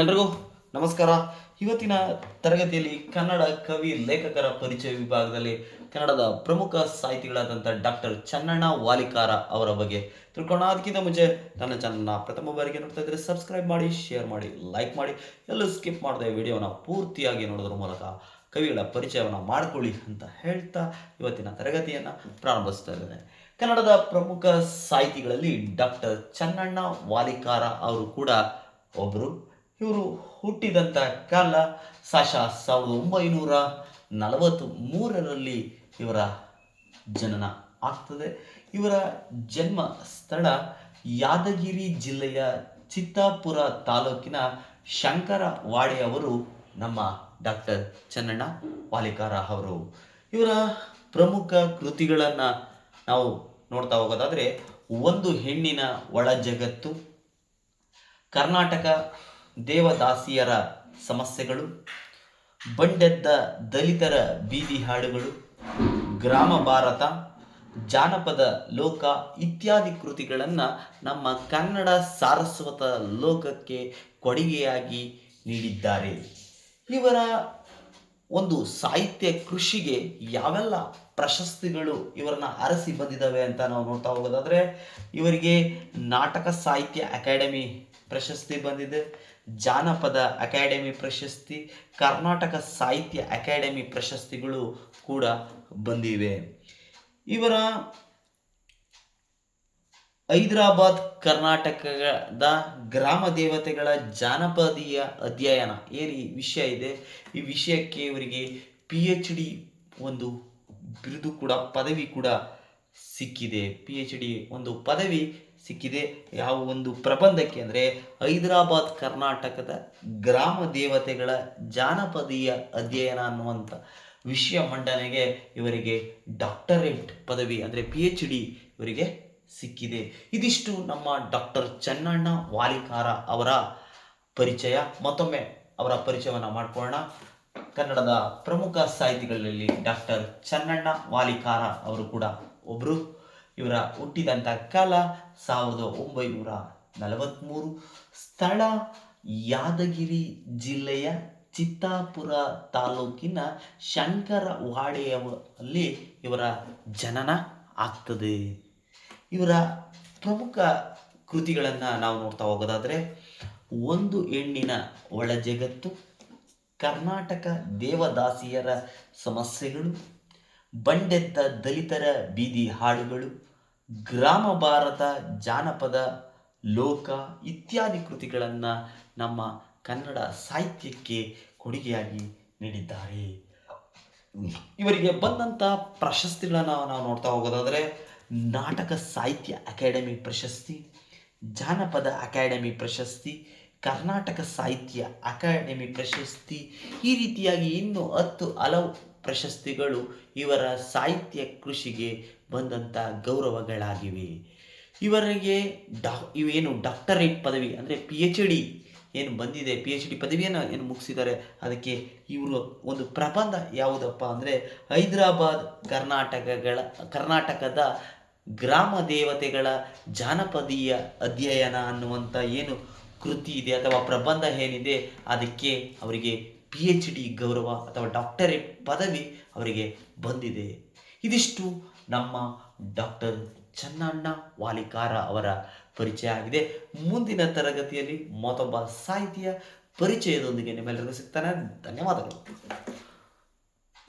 ಎಲ್ರಿಗೂ ನಮಸ್ಕಾರ. ಇವತ್ತಿನ ತರಗತಿಯಲ್ಲಿ ಕನ್ನಡ ಕವಿ ಲೇಖಕರ ಪರಿಚಯ ವಿಭಾಗದಲ್ಲಿ ಕನ್ನಡದ ಪ್ರಮುಖ ಸಾಹಿತಿಗಳಾದಂಥ ಡಾಕ್ಟರ್ ಚನ್ನಣ್ಣ ವಾಲಿಕಾರ ಅವರ ಬಗ್ಗೆ ತಿಳ್ಕೊಳ್ಳೋಣ. ಅದಕ್ಕಿಂತ ಮುಂಚೆ ನನ್ನ ಚಾನಲ್ನ ಪ್ರಥಮ ಬಾರಿಗೆ ನೋಡ್ತಾ ಇದ್ರೆ ಸಬ್ಸ್ಕ್ರೈಬ್ ಮಾಡಿ, ಶೇರ್ ಮಾಡಿ, ಲೈಕ್ ಮಾಡಿ. ಎಲ್ಲೂ ಸ್ಕಿಪ್ ಮಾಡದೆ ವಿಡಿಯೋನ ಪೂರ್ತಿಯಾಗಿ ನೋಡೋದ್ರ ಮೂಲಕ ಕವಿಗಳ ಪರಿಚಯವನ್ನು ಮಾಡಿಕೊಳ್ಳಿ ಅಂತ ಹೇಳ್ತಾ ಇವತ್ತಿನ ತರಗತಿಯನ್ನು ಪ್ರಾರಂಭಿಸ್ತಾ ಇದ್ದೇನೆ. ಕನ್ನಡದ ಪ್ರಮುಖ ಸಾಹಿತಿಗಳಲ್ಲಿ ಡಾಕ್ಟರ್ ಚನ್ನಣ್ಣ ವಾಲಿಕಾರ ಅವರು ಕೂಡ ಒಬ್ಬರು ಇವರು ಹುಟ್ಟಿದಂಥ ಕಾಲ ಸಾಶ ಸಾವಿರದ ಒಂಬೈನೂರ ನಲವತ್ತು ಮೂರರಲ್ಲಿ ಇವರ ಜನನ ಆಗ್ತದೆ. ಇವರ ಜನ್ಮ ಸ್ಥಳ ಯಾದಗಿರಿ ಜಿಲ್ಲೆಯ ಚಿತ್ತಾಪುರ ತಾಲೂಕಿನ ಶಂಕರವಾಡಿ ಅವರು ನಮ್ಮ ಡಾಕ್ಟರ್ ಚನ್ನಣ್ಣ ವಾಲಿಕಾರ ಅವರು. ಇವರ ಪ್ರಮುಖ ಕೃತಿಗಳನ್ನು ನಾವು ನೋಡ್ತಾ ಹೋಗೋದಾದರೆ, ಒಂದು ಹೆಣ್ಣಿನ ಒಳ ಜಗತ್ತು, ಕರ್ನಾಟಕ ದೇವದಾಸಿಯರ ಸಮಸ್ಯೆಗಳು, ಬಂಡೆದ್ದ ದಲಿತರ ಬೀದಿ ಹಾಡುಗಳು, ಗ್ರಾಮ ಭಾರತ, ಜಾನಪದ ಲೋಕ ಇತ್ಯಾದಿ ಕೃತಿಗಳನ್ನು ನಮ್ಮ ಕನ್ನಡ ಸಾರಸ್ವತ ಲೋಕಕ್ಕೆ ಕೊಡುಗೆಯಾಗಿ ನೀಡಿದ್ದಾರೆ. ಇವರ ಒಂದು ಸಾಹಿತ್ಯ ಕೃಷಿಗೆ ಯಾವೆಲ್ಲ ಪ್ರಶಸ್ತಿಗಳು ಇವರನ್ನ ಅರಸಿ ಬಂದಿದ್ದಾವೆ ಅಂತ ನಾವು ನೋಡ್ತಾ ಹೋಗೋದಾದ್ರೆ, ಇವರಿಗೆ ನಾಟಕ ಸಾಹಿತ್ಯ ಅಕಾಡೆಮಿ ಪ್ರಶಸ್ತಿ ಬಂದಿದೆ. ಜಾನಪದ ಅಕಾಡೆಮಿ ಪ್ರಶಸ್ತಿ, ಕರ್ನಾಟಕ ಸಾಹಿತ್ಯ ಅಕಾಡೆಮಿ ಪ್ರಶಸ್ತಿಗಳು ಕೂಡ ಬಂದಿವೆ. ಇವರ ಹೈದರಾಬಾದ್ ಕರ್ನಾಟಕದ ಗ್ರಾಮ ದೇವತೆಗಳ ಜಾನಪದೀಯ ಅಧ್ಯಯನ ಏನು ವಿಷಯ ಇದೆ. ಈ ವಿಷಯಕ್ಕೆ ಇವರಿಗೆ ಪಿ ಎಚ್ ಡಿ ಒಂದು ಬಿರುದು ಕೂಡ, ಪದವಿ ಕೂಡ ಸಿಕ್ಕಿದೆ. ಪಿ ಎಚ್ ಡಿ ಒಂದು ಪದವಿ ಸಿಕ್ಕಿದೆ. ಯಾವ ಒಂದು ಪ್ರಬಂಧಕ್ಕೆ ಅಂದರೆ ಹೈದರಾಬಾದ್ ಕರ್ನಾಟಕದ ಗ್ರಾಮ ದೇವತೆಗಳ ಜಾನಪದೀಯ ಅಧ್ಯಯನ ಅನ್ನುವಂಥ ವಿಷಯ ಮಂಡನೆಗೆ ಇವರಿಗೆ ಡಾಕ್ಟರೇಟ್ ಪದವಿ ಅಂದರೆ ಪಿ ಎಚ್ ಡಿ ಇವರಿಗೆ ಸಿಕ್ಕಿದೆ. ಇದಿಷ್ಟು ನಮ್ಮ ಡಾಕ್ಟರ್ ಚನ್ನಣ್ಣ ವಾಲಿಕಾರ ಅವರ ಪರಿಚಯ. ಮತ್ತೊಮ್ಮೆ ಅವರ ಪರಿಚಯವನ್ನು ಮಾಡಿಕೊಳ್ಳೋಣ. ಕನ್ನಡದ ಪ್ರಮುಖ ಸಾಹಿತಿಗಳಲ್ಲಿ ಡಾಕ್ಟರ್ ಚನ್ನಣ್ಣ ವಾಲಿಕಾರ ಅವರು ಕೂಡ ಒಬ್ಬರು ಇವರ ಹುಟ್ಟಿದಂಥ ಕಾಲ ಸಾವಿರದ ಒಂಬೈನೂರ ನಲವತ್ತ್ಮೂರು ಸ್ಥಳ ಯಾದಗಿರಿ ಜಿಲ್ಲೆಯ ಚಿತ್ತಾಪುರ ತಾಲೂಕಿನ ಶಂಕರವಾಡೆಯಲ್ಲಿ ಇವರ ಜನನ ಆಗ್ತದೆ. ಇವರ ಪ್ರಮುಖ ಕೃತಿಗಳನ್ನು ನಾವು ನೋಡ್ತಾ ಹೋಗೋದಾದರೆ ಒಂದು ಹೆಣ್ಣಿನ ಒಳ ಜಗತ್ತು, ಕರ್ನಾಟಕ ದೇವದಾಸಿಯರ ಸಮಸ್ಯೆಗಳು ಬಂಡೆದ್ದ ದಲಿತರ ಬೀದಿ ಹಾಡುಗಳು, ಗ್ರಾಮ ಭಾರತ, ಜಾನಪದ, ಲೋಕ ಇತ್ಯಾದಿ ಕೃತಿಗಳನ್ನು ನಮ್ಮ ಕನ್ನಡ ಸಾಹಿತ್ಯಕ್ಕೆ ಕೊಡುಗೆಯಾಗಿ ನೀಡಿದ್ದಾರೆ. ಇವರಿಗೆ ಬಂದಂಥ ಪ್ರಶಸ್ತಿಗಳನ್ನು ನಾವು ನೋಡ್ತಾ ಹೋಗೋದಾದರೆ ನಾಟಕ ಸಾಹಿತ್ಯ ಅಕಾಡೆಮಿ ಪ್ರಶಸ್ತಿ, ಜಾನಪದ ಅಕಾಡೆಮಿ ಪ್ರಶಸ್ತಿ, ಕರ್ನಾಟಕ ಸಾಹಿತ್ಯ ಅಕಾಡೆಮಿ ಪ್ರಶಸ್ತಿ, ಈ ರೀತಿಯಾಗಿ ಇನ್ನೂ ಹತ್ತು ಹಲವು ಪ್ರಶಸ್ತಿಗಳು ಇವರ ಸಾಹಿತ್ಯ ಕೃಷಿಗೆ ಬಂದಂಥ ಗೌರವಗಳಾಗಿವೆ. ಇವರಿಗೆ ಡಾ ಇವೇನು ಡಾಕ್ಟರೇಟ್ ಪದವಿ ಅಂದರೆ ಪಿ ಎಚ್ ಡಿ ಏನು ಬಂದಿದೆ ಪಿ ಎಚ್ ಡಿ ಪದವಿಯನ್ನು ಏನು ಮುಗಿಸಿದ್ದಾರೆ, ಅದಕ್ಕೆ ಇವರು ಒಂದು ಪ್ರಬಂಧ ಯಾವುದಪ್ಪ ಅಂದರೆ ಹೈದರಾಬಾದ್ ಕರ್ನಾಟಕಗಳ, ಕರ್ನಾಟಕದ ಗ್ರಾಮ ದೇವತೆಗಳ ಜಾನಪದೀಯ ಅಧ್ಯಯನ ಅನ್ನುವಂಥ ಏನು ಕೃತಿ ಇದೆ ಅಥವಾ ಪ್ರಬಂಧ ಏನಿದೆ, ಅದಕ್ಕೆ ಅವರಿಗೆ ಪಿ ಎಚ್ ಡಿ ಗೌರವ ಅಥವಾ ಡಾಕ್ಟರೇಟ್ ಪದವಿ ಅವರಿಗೆ ಬಂದಿದೆ. ಇದಿಷ್ಟು ನಮ್ಮ ಡಾಕ್ಟರ್ ಚನ್ನಣ್ಣ ವಾಲಿಕಾರ ಅವರ ಪರಿಚಯ ಆಗಿದೆ. ಮುಂದಿನ ತರಗತಿಯಲ್ಲಿ ಮತ್ತೊಬ್ಬ ಸಾಹಿತಿಯ ಪರಿಚಯದೊಂದಿಗೆ ನಿಮ್ಮೆಲ್ಲರಿಗೂ ಸಿಗ್ತಾನೆ. ಧನ್ಯವಾದಗಳು.